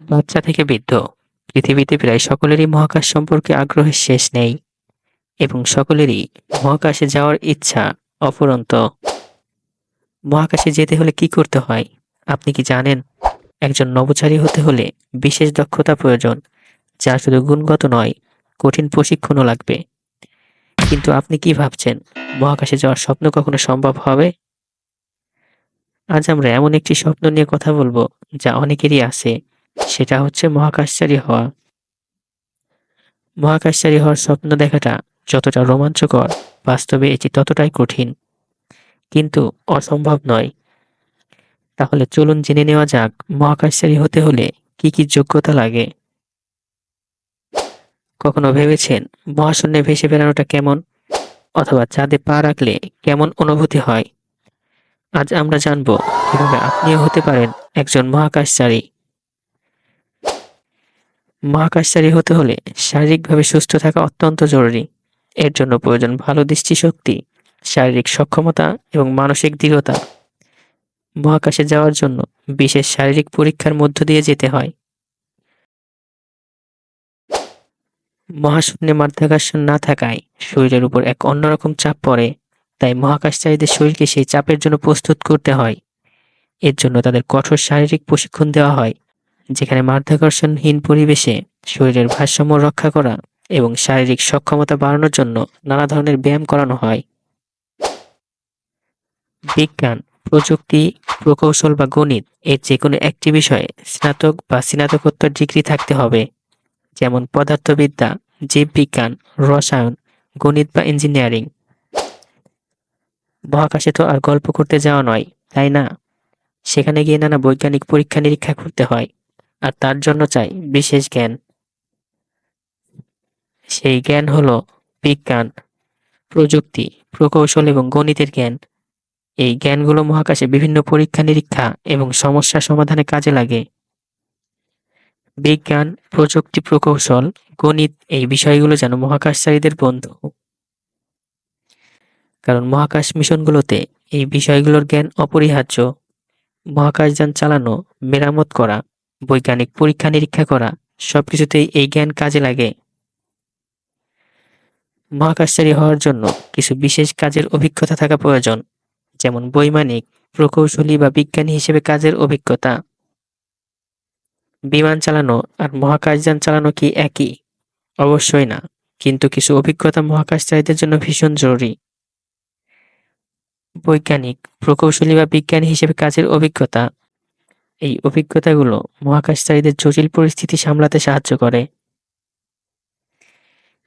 বাচ্চা থেকে বৃদ্ধ। পৃথিবীতে প্রায় সকলেরই মহাকাশ সম্পর্কে আগ্রহের শেষ নেই এবং সকলেরই মহাকাশে যাওয়ার ইচ্ছা অফুরন্ত। মহাকাশে যেতে হলে কি করতে হয়? আপনি কি জানেন? একজন নভোচারী হতে হলে বিশেষ দক্ষতা প্রয়োজন, যা শুধু গুণগত নয়, কঠিন প্রশিক্ষণও লাগবে। কিন্তু আপনি কি ভাবছেন, মহাকাশে যাওয়ার স্বপ্ন কখনো সম্ভব হবে? আজ আমরা এমন একটি স্বপ্ন নিয়ে কথা বলব, যা অনেকেরই আছে। সেটা হচ্ছে মহাকাশচারী হওয়া। মহাকাশচারী হওয়ার স্বপ্ন দেখাটা যতটা রোমাঞ্চকর, বাস্তবে এটি ততটাই কঠিন। কিন্তু অসম্ভব নয়। তাহলে চলুন জেনে নেওয়া যাক মহাকাশচারী হতে হলে কি কি যোগ্যতা লাগে। কখনো ভেবেছেন মহাশূন্যে ভেসে বেড়ানোটা কেমন? অথবা চাঁদে পা রাখলে কেমন অনুভূতি হয়? আজ আমরা জানব কীভাবে আপনিও হতে পারেন একজন মহাকাশচারী। মহাকাশচারী হতে হলে শারীরিকভাবে সুস্থ থাকা অত্যন্ত জরুরি। এর জন্য প্রয়োজন ভালো দৃষ্টিশক্তি, শারীরিক সক্ষমতা এবং মানসিক দৃঢ়তা। মহাকাশে যাওয়ার জন্য বিশেষ শারীরিক পরীক্ষার মধ্য দিয়ে যেতে হয়। মহাশূন্যে মাধ্যাকর্ষণ না থাকায় শরীরের উপর এক অন্যরকম চাপ পড়ে, তাই মহাকাশচারীদের শরীরকে সেই চাপের জন্য প্রস্তুত করতে হয়। এর জন্য তাদের কঠোর শারীরিক প্রশিক্ষণ দেওয়া হয়। যেখানে মাধ্যাকর্ষণহীন পরিবেশে শরীরের ভারসাম্য রক্ষা করা এবং শারীরিক সক্ষমতা বাড়ানোর জন্য নানা ধরনের ব্যায়াম করানো হয়। বিজ্ঞান, প্রযুক্তি, প্রকৌশল বা গণিত এর যে কোনো একটি বিষয়ে স্নাতক বা স্নাতকোত্তর ডিগ্রি থাকতে হবে। যেমন পদার্থবিদ্যা, জীববিজ্ঞান, রসায়ন, গণিত বা ইঞ্জিনিয়ারিং। মহাকাশে তো আর গল্প করতে যাওয়া নয়, তাই না? সেখানে গিয়ে নানা বৈজ্ঞানিক পরীক্ষা নিরীক্ষা করতে হয়। আর তার জন্য চাই বিশেষ জ্ঞান। সেই জ্ঞান হলো বিজ্ঞান, প্রযুক্তি, প্রকৌশল এবং গণিতের জ্ঞান। এই জ্ঞানগুলো মহাকাশে বিভিন্ন পরীক্ষা, নিরীক্ষা এবং সমস্যা সমাধানে কাজে লাগে। বিজ্ঞান, প্রযুক্তি, প্রকৌশল, গণিত এই বিষয়গুলো যেন মহাকাশচারীদের বন্ধু। কারণ মহাকাশ মিশনগুলোতে এই বিষয়গুলোর জ্ঞান অপরিহার্য। মহাকাশযান চালানো, মেরামত করা বৈজ্ঞানিক পরীক্ষা নিরীক্ষা করা, সবকিছুতেই এই জ্ঞান কাজে লাগে। মহাকাশচারী হওয়ার জন্য কিছু বিশেষ কাজের অভিজ্ঞতা থাকা প্রয়োজন, যেমন বৈমানিক, প্রকৌশলী বা বিজ্ঞানী হিসেবে কাজের অভিজ্ঞতা। বিমান চালানো আর মহাকাশযান চালানো কি একই? অবশ্যই না, কিন্তু কিছু অভিজ্ঞতা মহাকাশচারীদের জন্য ভীষণ জরুরি। বৈজ্ঞানিক, প্রকৌশলী বা বিজ্ঞানী হিসেবে কাজের অভিজ্ঞতা এই অভিজ্ঞতাগুলো মহাকাশচারীদের জটিল পরিস্থিতি সামলাতে সাহায্য করে।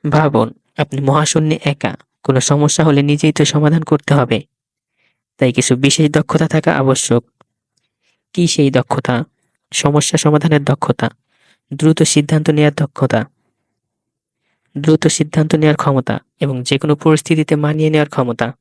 ভাবুন, আপনি মহাশূন্যে একা, কোনো সমস্যা হলে নিজেই তো সমাধান করতে হবে। তাই কিছু বিশেষ দক্ষতা থাকা আবশ্যক। কি সেই দক্ষতা? সমস্যা সমাধানের দক্ষতা। দ্রুত সিদ্ধান্ত নেওয়ার দক্ষতা। দ্রুত সিদ্ধান্ত নেওয়ার ক্ষমতা এবং যে কোনো পরিস্থিতিতে মানিয়ে নেওয়ার ক্ষমতা।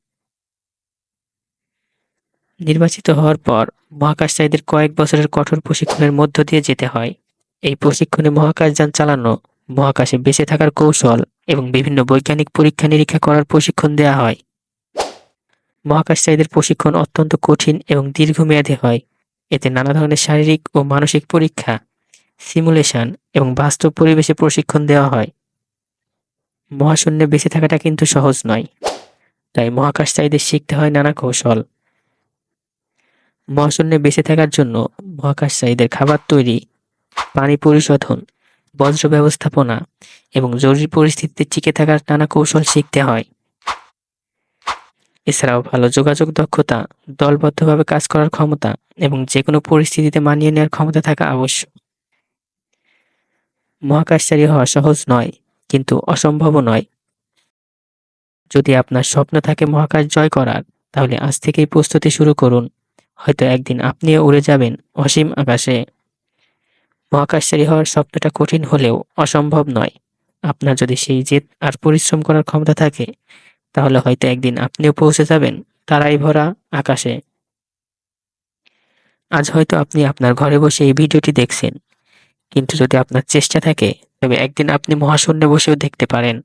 নির্বাচিত হওয়ার পর মহাকাশচারীদের কয়েক বছরের কঠোর প্রশিক্ষণের মধ্য দিয়ে যেতে হয়। এই প্রশিক্ষণে মহাকাশযান চালানো, মহাকাশে বেঁচে থাকার কৌশল এবং বিভিন্ন বৈজ্ঞানিক পরীক্ষা নিরীক্ষা করার প্রশিক্ষণ দেওয়া হয়। মহাকাশচারীদের প্রশিক্ষণ অত্যন্ত কঠিন এবং দীর্ঘমেয়াদী হয়। এতে নানা ধরনের শারীরিক ও মানসিক পরীক্ষা, সিমুলেশন এবং বাস্তব পরিবেশে প্রশিক্ষণ দেওয়া হয়। মহাশূন্যে বেঁচে থাকাটা কিন্তু সহজ নয়। তাই মহাকাশচারীদের শিখতে হয় নানা কৌশল। মহাশূন্যে বেঁচে থাকার জন্য মহাকাশচারীদের খাবার তৈরি, পানি পরিশোধন, বজ্র ব্যবস্থাপনা এবং জরুরি পরিস্থিতিতে টিকে থাকার নানা কৌশল শিখতে হয়। এছাড়াও ভালো যোগাযোগ দক্ষতা, দলবদ্ধভাবে কাজ করার ক্ষমতা এবং যে কোনো পরিস্থিতিতে মানিয়ে নেওয়ার ক্ষমতা থাকা আবশ্যক। মহাকাশচারী হওয়া সহজ নয়, কিন্তু অসম্ভবও নয়। যদি আপনার স্বপ্ন থাকে মহাকাশ জয় করার, তাহলে আজ থেকেই প্রস্তুতি শুরু করুন। হয়তো একদিন আপনিও উড়ে যাবেন অসীম আকাশে। মহাকাশচারী হওয়ার স্বপ্নটা কঠিন হলেও অসম্ভব নয়। আপনার যদি সেই জেদ আর পরিশ্রম করার ক্ষমতা থাকে, তাহলে হয়তো একদিন আপনিও পৌঁছে যাবেন তারাই ভরা আকাশে। আজ হয়তো আপনি আপনার ঘরে বসে এই ভিডিওটি দেখছেন, কিন্তু যদি আপনার চেষ্টা থাকে, তবে একদিন আপনি মহাশূন্যে বসেও দেখতে পারেন।